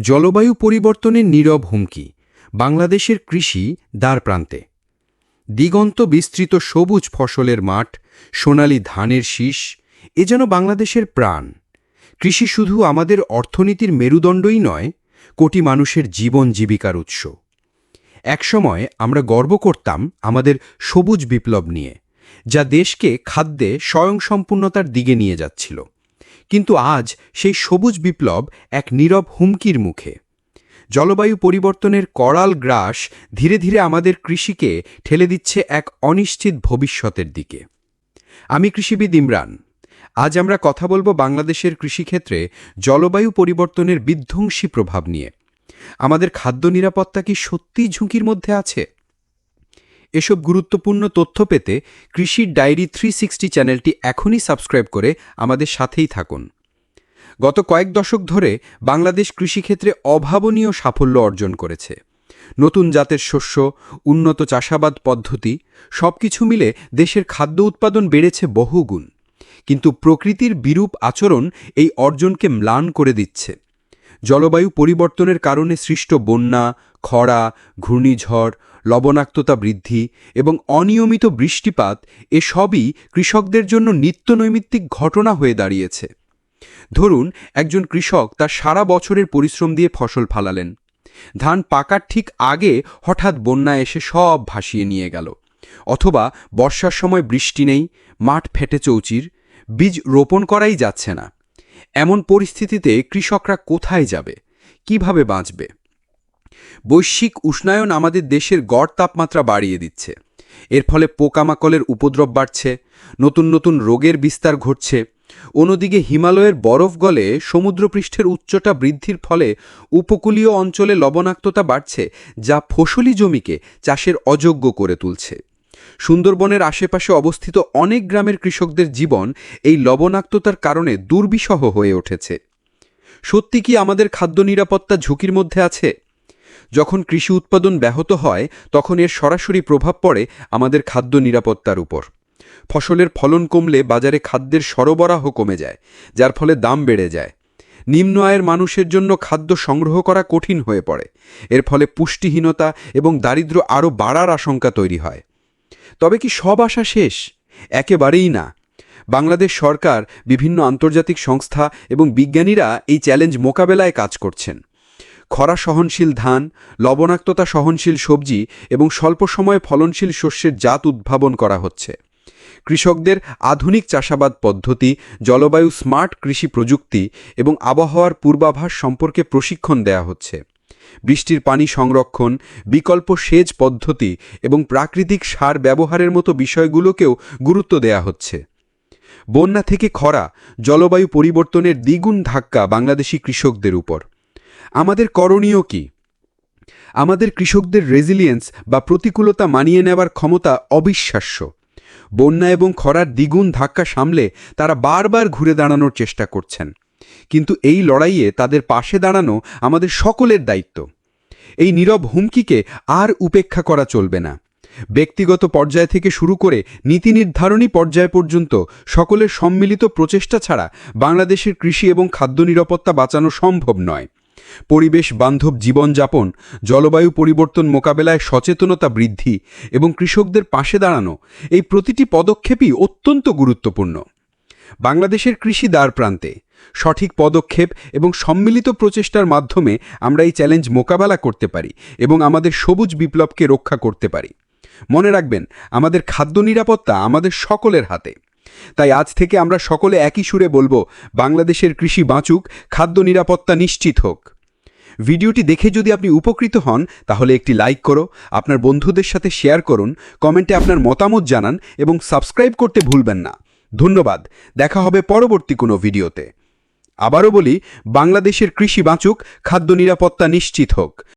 জলবায়ু পরিবর্তনের নীরব হুমকি, বাংলাদেশের কৃষি দ্বার প্রান্তে। দিগন্ত বিস্তৃত সবুজ ফসলের মাঠ, সোনালি ধানের শীষ, এ যেন বাংলাদেশের প্রাণ। কৃষি শুধু আমাদের অর্থনীতির মেরুদণ্ডই নয়, কোটি মানুষের জীবন জীবিকার উৎস। একসময় আমরা গর্ব করতাম আমাদের সবুজ বিপ্লব নিয়ে, যা দেশকে খাদ্যে স্বয়ংসম্পূর্ণতার দিকে নিয়ে যাচ্ছিল। কিন্তু আজ সেই সবুজ বিপ্লব এক নীরব হুমকির মুখে। জলবায়ু পরিবর্তনের করাল গ্রাস ধীরে ধীরে আমাদের কৃষিকে ঠেলে দিচ্ছে এক অনিশ্চিত ভবিষ্যতের দিকে। আমি কৃষিবিদ ইমরান। আজ আমরা কথা বলব বাংলাদেশের কৃষিক্ষেত্রে জলবায়ু পরিবর্তনের বিধ্বংসী প্রভাব নিয়ে। আমাদের খাদ্য নিরাপত্তা কি সত্যিই ঝুঁকির মধ্যে আছে? এসব গুরুত্বপূর্ণ তথ্য পেতে কৃষির ডায়েরি থ্রি চ্যানেলটি এখনই সাবস্ক্রাইব করে আমাদের সাথেই থাকুন। গত কয়েক দশক ধরে বাংলাদেশ কৃষিক্ষেত্রে অভাবনীয় সাফল্য অর্জন করেছে। নতুন জাতের শস্য, উন্নত চাষাবাদ পদ্ধতি, সবকিছু মিলে দেশের খাদ্য উৎপাদন বেড়েছে বহুগুণ। কিন্তু প্রকৃতির বিরূপ আচরণ এই অর্জনকে ম্লান করে দিচ্ছে। জলবায়ু পরিবর্তনের কারণে সৃষ্ট বন্যা, খরা, ঘূর্ণিঝড়, লবণাক্ততা বৃদ্ধি এবং অনিয়মিত বৃষ্টিপাত এসবই কৃষকদের জন্য নিত্যনৈমিত্তিক ঘটনা হয়ে দাঁড়িয়েছে। ধরুন, একজন কৃষক তার সারা বছরের পরিশ্রম দিয়ে ফসল ফালালেন। ধান পাকার ঠিক আগে হঠাৎ বন্যা এসে সব ভাসিয়ে নিয়ে গেল। অথবা বর্ষার সময় বৃষ্টি নেই, মাঠ ফেটে চৌচির, বীজ রোপণ করাই যাচ্ছে না। এমন পরিস্থিতিতে কৃষকরা কোথায় যাবে? কীভাবে বাঁচবে? বৈশ্বিক উষ্ণায়ন আমাদের দেশের গড় তাপমাত্রা বাড়িয়ে দিচ্ছে। এর ফলে পোকামাকলের উপদ্রব বাড়ছে, নতুন নতুন রোগের বিস্তার ঘটছে। অন্যদিকে হিমালয়ের বরফ গলে সমুদ্রপৃষ্ঠের উচ্চতা বৃদ্ধির ফলে উপকূলীয় অঞ্চলে লবণাক্ততা বাড়ছে, যা ফসলি জমিকে চাষের অযোগ্য করে তুলছে। সুন্দরবনের আশেপাশে অবস্থিত অনেক গ্রামের কৃষকদের জীবন এই লবণাক্ততার কারণে দুর্বিষহ হয়ে উঠেছে। সত্যি কি আমাদের খাদ্য নিরাপত্তা ঝুঁকির মধ্যে আছে? যখন কৃষি উৎপাদন ব্যাহত হয়, তখন এর সরাসরি প্রভাব পড়ে আমাদের খাদ্য নিরাপত্তার উপর। ফসলের ফলন কমলে বাজারে খাদ্যের সরবরাহ কমে যায়, যার ফলে দাম বেড়ে যায়। নিম্ন আয়ের মানুষের জন্য খাদ্য সংগ্রহ করা কঠিন হয়ে পড়ে। এর ফলে পুষ্টিহীনতা এবং দারিদ্র্য আরও বাড়ার আশঙ্কা তৈরি হয়। তবে কি সব আশা শেষ? একেবারেই না। বাংলাদেশ সরকার, বিভিন্ন আন্তর্জাতিক সংস্থা এবং বিজ্ঞানীরা এই চ্যালেঞ্জ মোকাবেলায় কাজ করছেন। খরা সহনশীল ধান, লবণাক্ততা সহনশীল সবজি এবং স্বল্প সময়ে ফলনশীল শস্যের জাত উদ্ভাবন করা হচ্ছে। কৃষকদের আধুনিক চাষাবাদ পদ্ধতি, জলবায়ু স্মার্ট কৃষি প্রযুক্তি এবং আবহাওয়ার পূর্বাভাস সম্পর্কে প্রশিক্ষণ দেয়া হচ্ছে। বৃষ্টির পানি সংরক্ষণ, বিকল্প সেচ পদ্ধতি এবং প্রাকৃতিক সার ব্যবহারের মতো বিষয়গুলোকেও গুরুত্ব দেয়া হচ্ছে। বন্যা থেকে খরা, জলবায়ু পরিবর্তনের দ্বিগুণ ধাক্কা বাংলাদেশি কৃষকদের উপর। আমাদের করণীয় কি? আমাদের কৃষকদের রেজিলিয়েন্স বা প্রতিকূলতা মানিয়ে নেওয়ার ক্ষমতা অবিশ্বাস্য। বন্যা এবং খরার দ্বিগুণ ধাক্কা সামলে তারা বারবার ঘুরে দাঁড়ানোর চেষ্টা করছেন। কিন্তু এই লড়াইয়ে তাদের পাশে দাঁড়ানো আমাদের সকলের দায়িত্ব। এই নীরব হুমকিকে আর উপেক্ষা করা চলবে না। ব্যক্তিগত পর্যায় থেকে শুরু করে নীতি নির্ধারণী পর্যায় পর্যন্ত সকলের সম্মিলিত প্রচেষ্টা ছাড়া বাংলাদেশের কৃষি এবং খাদ্য নিরাপত্তা বাঁচানো সম্ভব নয়। পরিবেশ, বান্ধব জীবনযাপন, জলবায়ু পরিবর্তন মোকাবেলায় সচেতনতা বৃদ্ধি এবং কৃষকদের পাশে দাঁড়ানো এই প্রতিটি পদক্ষেপই অত্যন্ত গুরুত্বপূর্ণ। বাংলাদেশের কৃষি দ্বার প্রান্তে সঠিক পদক্ষেপ এবং সম্মিলিত প্রচেষ্টার মাধ্যমে আমরা এই চ্যালেঞ্জ মোকাবেলা করতে পারি এবং আমাদের সবুজ বিপ্লবকে রক্ষা করতে পারি। মনে রাখবেন, আমাদের খাদ্য নিরাপত্তা আমাদের সকলের হাতে। তাই আজ থেকে আমরা সকলে একই সুরে বলব, বাংলাদেশের কৃষি বাঁচুক, খাদ্য নিরাপত্তা নিশ্চিত হোক। ভিডিওটি দেখে যদি আপনি উপকৃত হন, তাহলে একটি লাইক করো, আপনার বন্ধুদের সাথে শেয়ার করুন, কমেন্টে আপনার মতামত জানান এবং সাবস্ক্রাইব করতে ভুলবেন না। ধন্যবাদ, দেখা হবে পরবর্তী কোনো ভিডিওতে। আবারও বলি বাংলাদেশের কৃষি বাঁচুক খাদ্য নিরাপত্তা নিশ্চিত হোক।